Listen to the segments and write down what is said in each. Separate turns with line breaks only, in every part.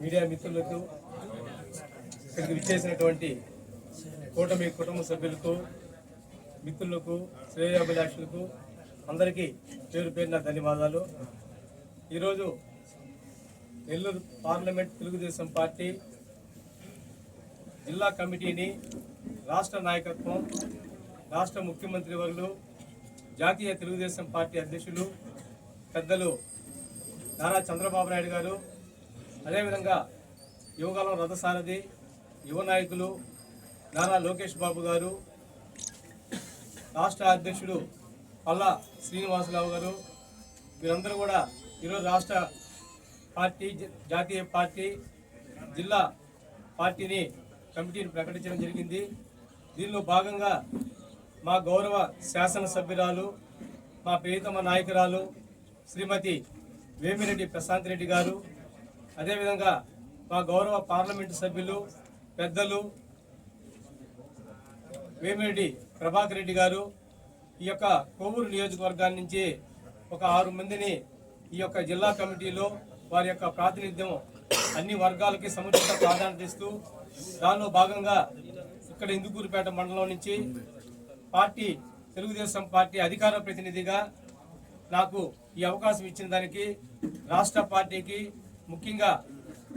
Media మిత్రులకు ఇక్కడికి విచ్చేసినటువంటి కూటమి కుటుంబ సభ్యులకు మిత్రులకు శ్రేయాభిలాషులకు అందరికీ పేరు పేరున ధన్యవాదాలు. ఈరోజు నెల్లూరు పార్లమెంట్ తెలుగుదేశం పార్టీ జిల్లా కమిటీని రాష్ట్ర నాయకత్వం రాష్ట్ర ముఖ్యమంత్రి వర్యులు జాతీయ తెలుగుదేశం పార్టీ అధ్యక్షులు పెద్దలు నారా చంద్రబాబు నాయుడు గారు అదేవిధంగా యువకాలం రథసారథి యువ నాయకులు నారా లోకేష్ బాబు గారు రాష్ట్ర అధ్యక్షుడు పల్లా శ్రీనివాసరావు గారు వీరందరూ కూడా ఈరోజు రాష్ట్ర పార్టీ జ- జాతీయ పార్టీ జిల్లా పార్టీని కమిటీని ప్రకటించడం జరిగింది. దీనిలో భాగంగా మా గౌరవ శాసనసభ్యురాలు మా ప్రియతమ నాయకురాలు శ్రీమతి వేమిరెడ్డి ప్రశాంత్ రెడ్డి గారు అదేవిధంగా మా గౌరవ పార్లమెంటు సభ్యులు పెద్దలు వేమిరెడ్డి ప్రభాకర్ రెడ్డి గారు ఈ యొక్క కోవూరు నియోజకవర్గాన్ని నుంచి ఒక ఆరు మందిని ఈ యొక్క జిల్లా కమిటీలో వారి యొక్క ప్రాతినిధ్యం అన్ని వర్గాలకి సముచిత ప్రాధాన్యత ఇస్తూ దానిలో భాగంగా ఇక్కడ ఇందుకూరుపేట మండలం నుంచి పార్టీ తెలుగుదేశం పార్టీ అధికార ప్రతినిధిగా నాకు ఈ అవకాశం ఇచ్చిన దానికి రాష్ట్ర పార్టీకి ముఖ్యంగా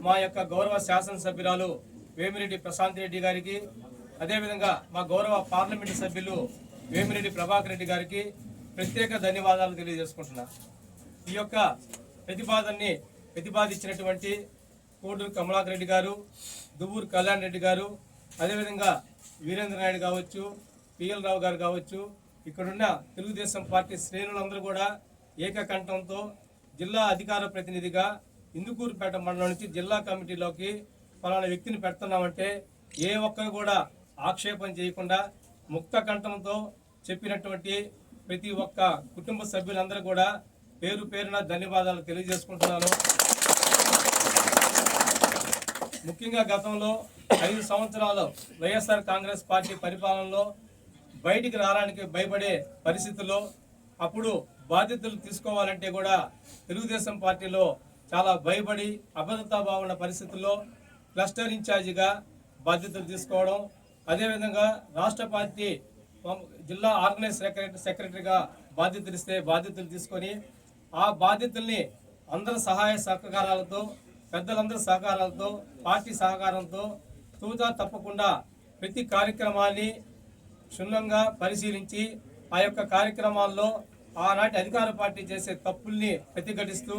మా యొక్క గౌరవ శాసనసభ్యురాలు వేమిరెడ్డి ప్రశాంత్ రెడ్డి గారికి అదేవిధంగా మా గౌరవ పార్లమెంటు సభ్యులు వేమిరెడ్డి ప్రభాకర్ రెడ్డి గారికి ప్రత్యేక ధన్యవాదాలు తెలియజేసుకుంటున్నా. ఈ యొక్క ప్రతిపాదనని ప్రతిపాదించినటువంటి కోడూరు కమలాకర్ రెడ్డి గారు దువ్వూరు కళ్యాణ్ రెడ్డి గారు అదేవిధంగా వీరేంద్ర నాయుడు కావచ్చు పిఎల్ రావు గారు కావచ్చు ఇక్కడున్న తెలుగుదేశం పార్టీ శ్రేణులందరూ కూడా ఏకకంఠంతో జిల్లా అధికార ప్రతినిధిగా ఇందుకూరుపేట మండలం నుంచి జిల్లా కమిటీలోకి ఫలానా వ్యక్తిని పెడుతున్నామంటే ఏ ఒక్కరు కూడా ఆక్షేపం చేయకుండా ముక్త కంఠంతో చెప్పినటువంటి ప్రతి ఒక్క కుటుంబ సభ్యులందరూ కూడా పేరు పేరున ధన్యవాదాలు తెలియజేసుకుంటున్నాను. ముఖ్యంగా గతంలో ఐదు సంవత్సరాలు వైఎస్ఆర్ కాంగ్రెస్ పార్టీ పరిపాలనలో బయటికి రావడానికి భయపడే పరిస్థితుల్లో అప్పుడు బాధ్యతలు తీసుకోవాలంటే కూడా తెలుగుదేశం పార్టీలో చాలా భయపడి అభద్రతా భావన పరిస్థితుల్లో క్లస్టర్ ఇన్ఛార్జిగా బాధ్యతలు తీసుకోవడం అదేవిధంగా రాష్ట్ర పార్టీ జిల్లా ఆర్గనైజ్ సెక్రటరీ సెక్రటరీగా బాధ్యతలు ఇస్తే బాధ్యతలు తీసుకొని ఆ బాధ్యతల్ని అందరి సహాయ సహకారాలతో పెద్దలందరి సహకారాలతో పార్టీ సహకారంతో తూచా తప్పకుండా ప్రతి కార్యక్రమాన్ని క్షుణ్ణంగా పరిశీలించి ఆ యొక్క కార్యక్రమాల్లో ఆనాటి అధికార పార్టీ చేసే తప్పుల్ని ప్రతిఘటిస్తూ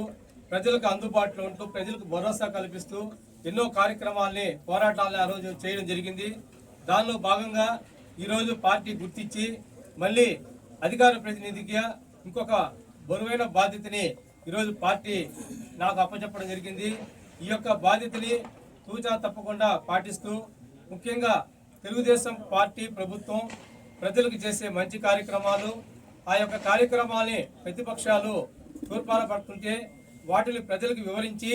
ప్రజలకు అందుబాటులో ఉంటూ ప్రజలకు భరోసా కల్పిస్తూ ఎన్నో కార్యక్రమాల్ని పోరాటాలని ఆ రోజు చేయడం జరిగింది. దానిలో భాగంగా ఈరోజు పార్టీ గుర్తించి మళ్ళీ అధికార ప్రతినిధిగా ఇంకొక బరువైన బాధ్యతని ఈరోజు పార్టీ నాకు అప్పచెప్పడం జరిగింది. ఈ యొక్క బాధ్యతని తూచా తప్పకుండా పాటిస్తూ ముఖ్యంగా తెలుగుదేశం పార్టీ ప్రభుత్వం ప్రజలకు చేసే మంచి కార్యక్రమాలు ఆ యొక్క కార్యక్రమాల్ని ప్రతిపక్షాలు తూర్పారపడుతుంటే వాటిని ప్రజలకు వివరించి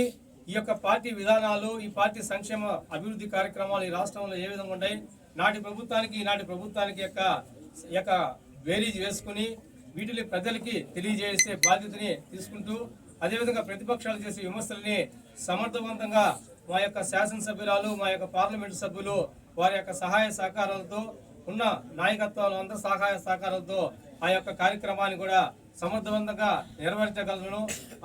ఈ యొక్క పార్టీ విధానాలు ఈ పార్టీ సంక్షేమ అభివృద్ధి కార్యక్రమాలు ఈ రాష్ట్రంలో ఏ విధంగా ఉన్నాయి నాటి ప్రభుత్వానికి ఈనాటి ప్రభుత్వానికి యొక్క యొక్క వేరీజ్ వేసుకుని వీటిని ప్రజలకి తెలియజేసే బాధ్యతని తీసుకుంటూ అదేవిధంగా ప్రతిపక్షాలు చేసే విమర్శల్ని సమర్థవంతంగా మా యొక్క శాసనసభ్యురాలు మా యొక్క పార్లమెంటు సభ్యులు వారి యొక్క సహాయ సహకారాలతో ఉన్న నాయకత్వాలు అందరి సహాయ సహకారాలతో ఆ యొక్క కార్యక్రమాన్ని కూడా సమర్థవంతంగా నెరవేర్చగలను.